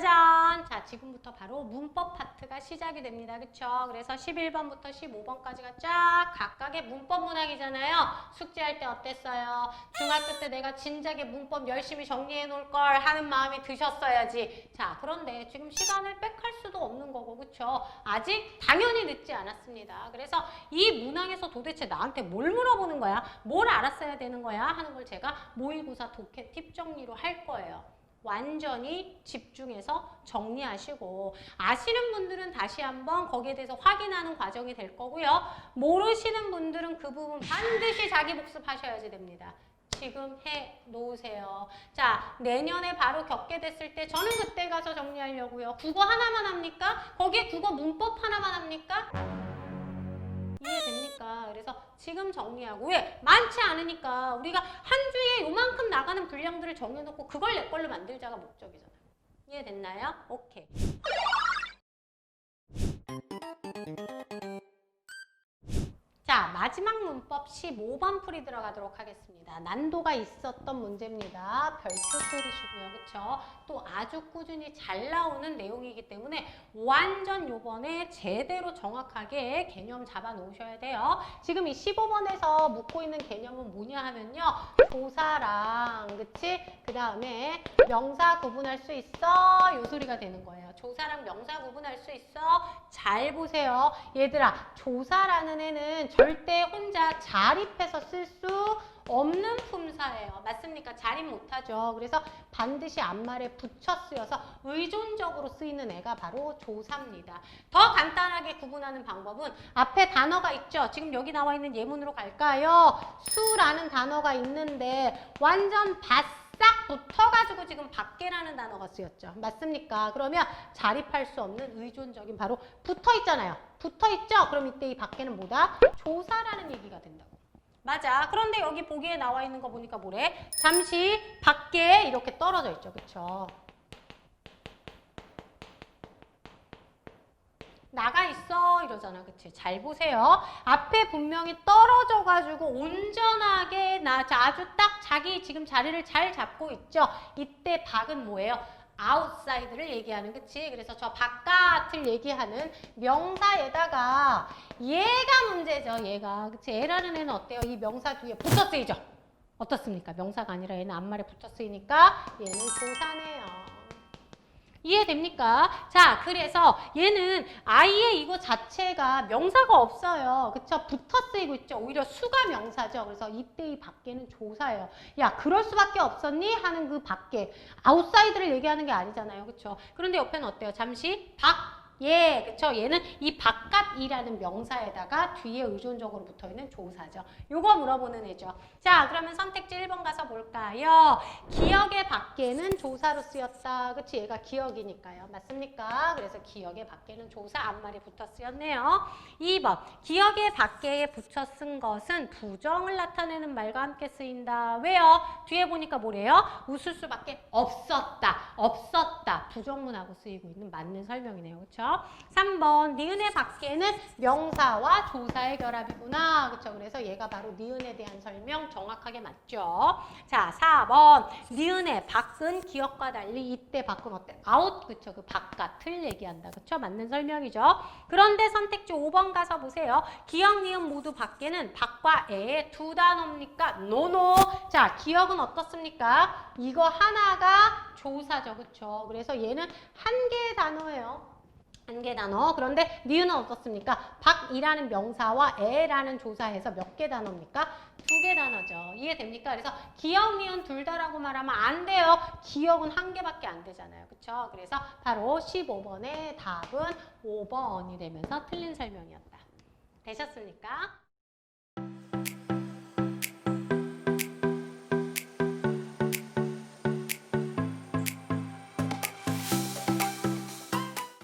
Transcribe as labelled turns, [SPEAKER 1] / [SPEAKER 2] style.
[SPEAKER 1] 자, 지금부터 바로 문법 파트가 시작이 됩니다. 그쵸? 그래서 11번부터 15번까지가 쫙 각각의 문법 문항이잖아요. 숙제할 때 어땠어요? 중학교 때 내가 진작에 문법 열심히 정리해 놓을 걸 하는 마음이 드셨어야지. 자, 그런데 지금 시간을 빽할 수도 없는 거고, 그쵸? 아직 당연히 늦지 않았습니다. 그래서 이 문항에서 도대체 나한테 뭘 물어보는 거야? 뭘 알았어야 되는 거야? 하는 걸 제가 모의고사 독해 팁 정리로 할 거예요. 완전히 집중해서 정리하시고 아시는 분들은 다시 한번 거기에 대해서 확인하는 과정이 될 거고요. 모르시는 분들은 그 부분 반드시 자기 복습하셔야지 됩니다. 지금 해 놓으세요. 자, 내년에 바로 겪게 됐을 때 저는 그때 가서 정리하려고요. 국어 하나만 합니까? 거기에 국어 문법 하나만 합니까? 이해됩니까? 그래서 지금 정리하고 왜? 많지 않으니까 우리가 한 주에 요만큼 나가는 분량들을 정해놓고 그걸 내 걸로 만들자가 목적이잖아요. 이해됐나요? 오케이. 자, 마지막 문법 15번 풀이 들어가도록 하겠습니다. 난도가 있었던 문제입니다. 별표 때리시고요. 그쵸? 또 아주 꾸준히 잘 나오는 내용이기 때문에 완전 요번에 제대로 정확하게 개념 잡아 놓으셔야 돼요. 지금 이 15번에서 묻고 있는 개념은 뭐냐 하면요. 조사랑, 그치? 그 다음에 명사 구분할 수 있어? 요 소리가 되는 거예요. 조사랑 명사 구분할 수 있어? 잘 보세요. 얘들아, 조사라는 애는 절대 혼자 자립해서 쓸 수 없는 품사예요. 맞습니까? 자립 못하죠. 그래서 반드시 앞말에 붙여 쓰여서 의존적으로 쓰이는 애가 바로 조사입니다. 더 간단하게 구분하는 방법은 앞에 단어가 있죠. 지금 여기 나와 있는 예문으로 갈까요? 수라는 단어가 있는데 완전 바 싹 붙어가지고 지금 밖에라는 단어가 쓰였죠. 맞습니까? 그러면 자립할 수 없는 의존적인 바로 붙어 있잖아요. 붙어 있죠? 그럼 이때 이 밖에는 뭐다? 조사라는 얘기가 된다고. 맞아. 그런데 여기 보기에 나와 있는 거 보니까 뭐래? 잠시 밖에 이렇게 떨어져 있죠. 그쵸? 나가 있어. 이러잖아 그치? 잘 보세요. 앞에 분명히 떨어져 가지고 온전하게 나 자, 아주 딱 자기 지금 자리를 잘 잡고 있죠? 이때 박은 뭐예요? 아웃사이드를 얘기하는 그치? 그래서 저 바깥을 얘기하는 명사에다가 얘가 문제죠 얘가. 그치? 얘라는 애는 어때요? 이 명사 뒤에 붙어 쓰이죠? 어떻습니까? 명사가 아니라 얘는 앞말에 붙어 쓰이니까 얘는 조사네요 이해됩니까? 자, 그래서 얘는 아예 이거 자체가 명사가 없어요. 그쵸? 붙어 쓰이고 있죠. 오히려 수가 명사죠. 그래서 이때 이 밖에는 조사예요. 야, 그럴 수밖에 없었니? 하는 그 밖에. 아웃사이드를 얘기하는 게 아니잖아요. 그쵸? 그런데 옆에는 어때요? 잠시 밖. 예, 그쵸? 얘는 이 바깥이라는 명사에다가 뒤에 의존적으로 붙어있는 조사죠. 요거 물어보는 애죠. 자, 그러면 선택지 1번 가서 볼까요? 기억의 밖에는 조사로 쓰였다. 그치? 얘가 기억이니까요. 맞습니까? 그래서 기억의 밖에는 조사 앞말이 붙어 쓰였네요. 2번. 기억의 밖에 붙여 쓴 것은 부정을 나타내는 말과 함께 쓰인다. 왜요? 뒤에 보니까 뭐래요? 웃을 수밖에 없었다. 없었다. 부정문하고 쓰이고 있는 맞는 설명이네요. 그쵸? 3번 니은의 밖에는 명사와 조사의 결합이구나. 그쵸? 그래서 얘가 바로 니은에 대한 설명 정확하게 맞죠? 자, 4번 니은의 밖은 기억과 달리 이때 밖은 어때? 아웃. 그쵸? 그 바깥을 얘기한다. 그쵸? 맞는 설명이죠. 그런데 선택지 5번 가서 보세요. 기억, 니은 모두 밖에는 밖과 에 두 단어입니까? 노노. 자, 기억은 어떻습니까? 이거 하나가 조사죠. 그쵸? 그래서 얘는 한 개의 단어예요. 한개 단어. 그런데 니은은 어떻습니까? 박이라는 명사와 에라는 조사해서 몇 개 단어입니까? 두 개 단어죠. 이해됩니까? 그래서 기억, 니은 둘 다라고 말하면 안 돼요. 기억은 한 개밖에 안 되잖아요. 그쵸? 그래서 바로 15번의 답은 5번이 되면서 틀린 설명이었다. 되셨습니까?